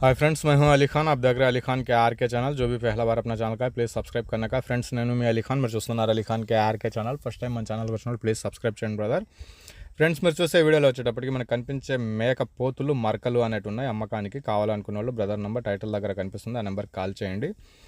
Hi friends मैं हूं अली खान आप देख रहे हैं अली खान के आर के चैनल जो भी पहला बार अपना ఛానల్ का है ప్లీజ్ సబ్స్క్రైబ్ करने का ఫ్రెండ్స్ నేను మీ అలీ ఖాన్ మీరు చూస్తున్నారు Ali Khan K RK channel first time మన ఛానల్ వచ్చినప్పుడు ప్లీజ్ సబ్స్క్రైబ్ చేయండి బ్రదర్ ఫ్రెండ్స్ మీరు చూసే వీడియోలో వచ్చేటప్పటికి మనకు కనిపించే మేక పోతులు మరకలు అనేవి ఉన్నాయి అమ్మకానికి కావాలనుకున్న వాళ్ళు బ్రదర్ నెంబర్ టైటిల్ దగ్గర కనిపిస్తుంది ఆ నెంబర్కి కాల్ చేయండి ఆ,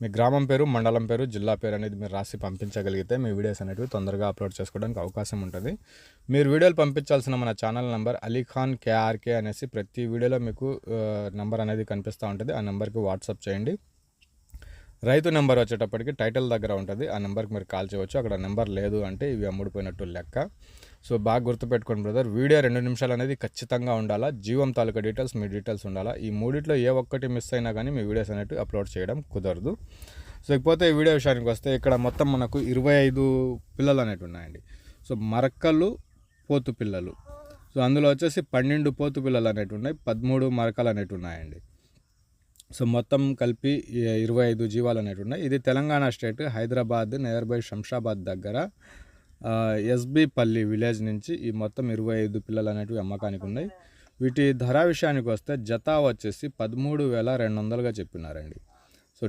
మీ గ్రామం పేరు మండలం పేరు జిల్లా పేరు అనేది మీరు రాసి పంపించగలిగితే మీ వీడియోస్ అనేవి తొందరగా అప్లోడ్ చేసుకోవడానికి అవకాశం ఉంటుంది. మీరు వీడియోలు పంపించాల్సిన మన ఛానల్ నెంబర్ అలీఖాన్ కేఆర్కే అనేసి ప్రతి వీడియోలో మీకు నెంబర్ అనేది కనిపిస్తూ ఉంటుంది. ఆ నెంబర్కి వాట్సాప్ చేయండి. రైతు నెంబర్ వచ్చేటప్పటికి టైటిల్ దగ్గర ఉంటుంది. ఆ నెంబర్కి మీరు కాల్ చేయవచ్చు. అక్కడ నెంబర్ లేదు అంటే ఇవి అమ్ముడిపోయినట్టు లెక్క. సో బాగా గుర్తుపెట్టుకోండి బ్రదర్. వీడియో రెండు నిమిషాలు అనేది ఖచ్చితంగా ఉండాలా. జీవం తాలూకా డీటెయిల్స్ మీ డీటెయిల్స్ ఉండాలా. ఈ మూడిట్లో ఏ ఒక్కటి మిస్ అయినా కానీ మీ వీడియోస్ అనేవి అప్లోడ్ చేయడం కుదరదు. సో ఇకపోతే ఈ వీడియో విషయానికి వస్తే ఇక్కడ మొత్తం మనకు ఇరవై ఐదు పిల్లలు అనేవి ఉన్నాయండి. సో మరకలు పోతు పిల్లలు. సో అందులో వచ్చేసి పన్నెండు పోతు పిల్లలు అనేవి ఉన్నాయి. పదమూడు మరకలు అనేవి ఉన్నాయండి. సో మొత్తం కలిపి ఇరవై ఐదు జీవాలు అనేవి ఉన్నాయి. ఇది Telangana state Hyderabad near by Shamshabad దగ్గర ఆ, ఎస్బి పల్లి విలేజ్ నుంచి ఈ మొత్తం ఇరవై ఐదు పిల్లలు అనేటివి అమ్మకానికి ఉన్నాయి. వీటి ధర విషయానికి వస్తే జత వచ్చేసి పదమూడు వేల రెండు వందలుగా చెప్పినారండి. సో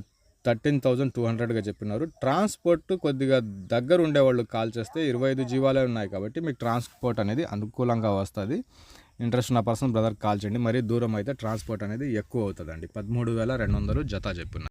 థర్టీన్ థౌజండ్ టూ హండ్రెడ్గా చెప్పినారు. ట్రాన్స్పోర్ట్ కొద్దిగా దగ్గర ఉండేవాళ్ళు కాల్ చేస్తే ఇరవై ఐదు జీవాలే ఉన్నాయి కాబట్టి మీకు ట్రాన్స్పోర్ట్ అనేది అనుకూలంగా వస్తుంది. ఇంట్రెస్ట్ ఉన్న పర్సన్ బ్రదర్ కాల్ చేయండి. మరీ దూరం అయితే ట్రాన్స్పోర్ట్ అనేది ఎక్కువ అవుతుందండి. పదమూడు వేల రెండు వందలు జత చెప్పిన